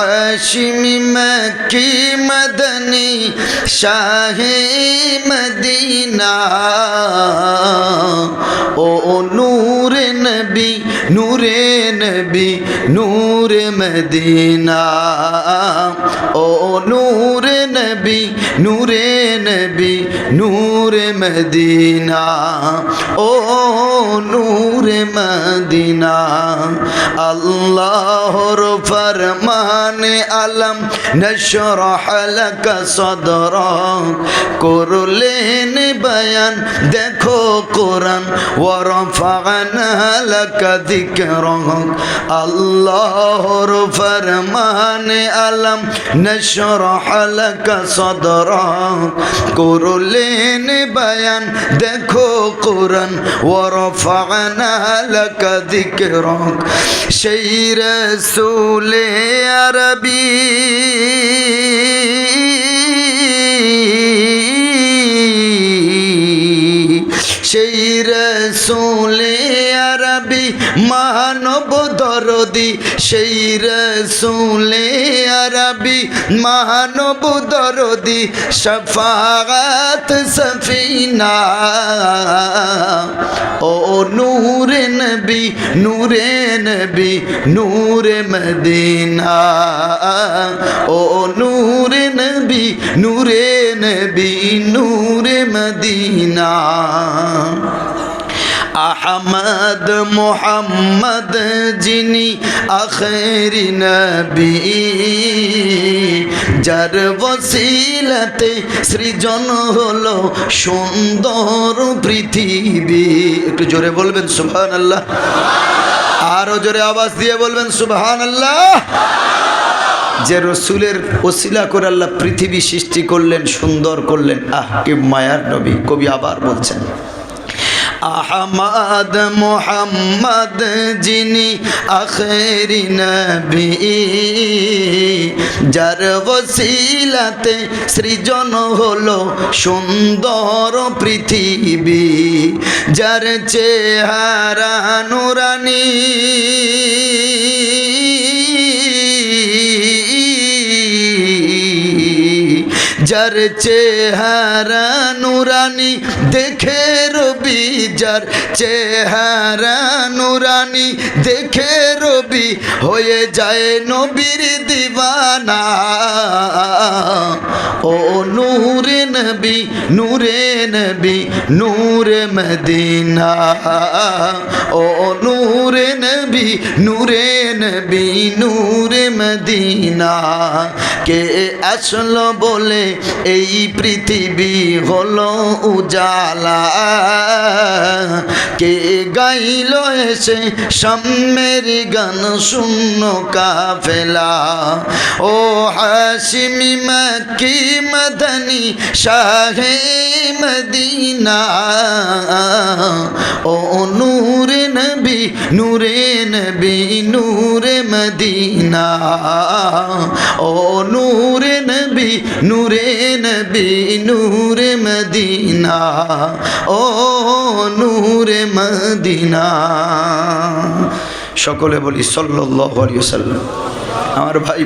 হাশিমি মক্কি मदनी শাহে Medina. ও নূরে নবী নূরে নবী, নূরে Medina. ও নূরে নবী নূরে নবী, নূরে মদিনা। ও নূরে মদিনা। আল্লাহর ফরমানে আলম, নশরহ লাক সদরক করলেন বয়ান, দেখো কোরআন ওয়ারফা'না লাক যিকরক করলেন বয়ান দেখো কোরআন ওয়ারফা'না লাক যিকরক সেই রসুলে আরবি। আরবি মানব দরদি, সেই রসুলে আরবি। মানব দরদি, শফাত সফিনা। ও নূরে নবী নূরে নবী, নূরে মদিনা। ও নূরে নবী নূরে নবী, নূরে মদিনা। আহমদ মোহাম্মদ যিনি আখেরি নবী। যার বসিলাতে সৃজন হলো সুন্দর পৃথিবী। একটু জোরে বলবেন সুবহান আল্লাহ আরও জোরে আওয়াজ দিয়ে বলবেন সুবহান আল্লাহ যে রসুলের ওসিলা করে আল্লাহ পৃথিবী সৃষ্টি করলেন, সুন্দর করলেন। আহ, কি মায়ার নবী, কবি আবার বলছেন। আহমদ মোহাম্মদ যিনি আখেরি নবী। যার বসিলাতে সৃজন হলো সুন্দর পৃথিবী। যার চেহারা নুরানি। যার চেহারা নুরানি, দেখে রবি যার চেহারা নুরানি, দেখে রবি হয়ে যায় নবীর দিবানা ও নূরে নবী নূরে নবী, নূরে মদিনা। ও নূরে নবী নূরে নবী, নূরে মদিনা। কে আসলো বলে এই পৃথিবী হলো উজালা। কে গাইল এসে সাম্যের গান শূন্য কাফেলা। ও হাসিমি মকি মদনী শাহে মদিনা। ও নূরে নবী নূরে নবী, নূরে মদিনা। ও নূরে নূরে নবী নূরে মদিনা। ও নূরে মদিনা। সকলে বলি সাল্লাল্লাহু আলাইহি ওয়াসাল্লাম। আমার ভাই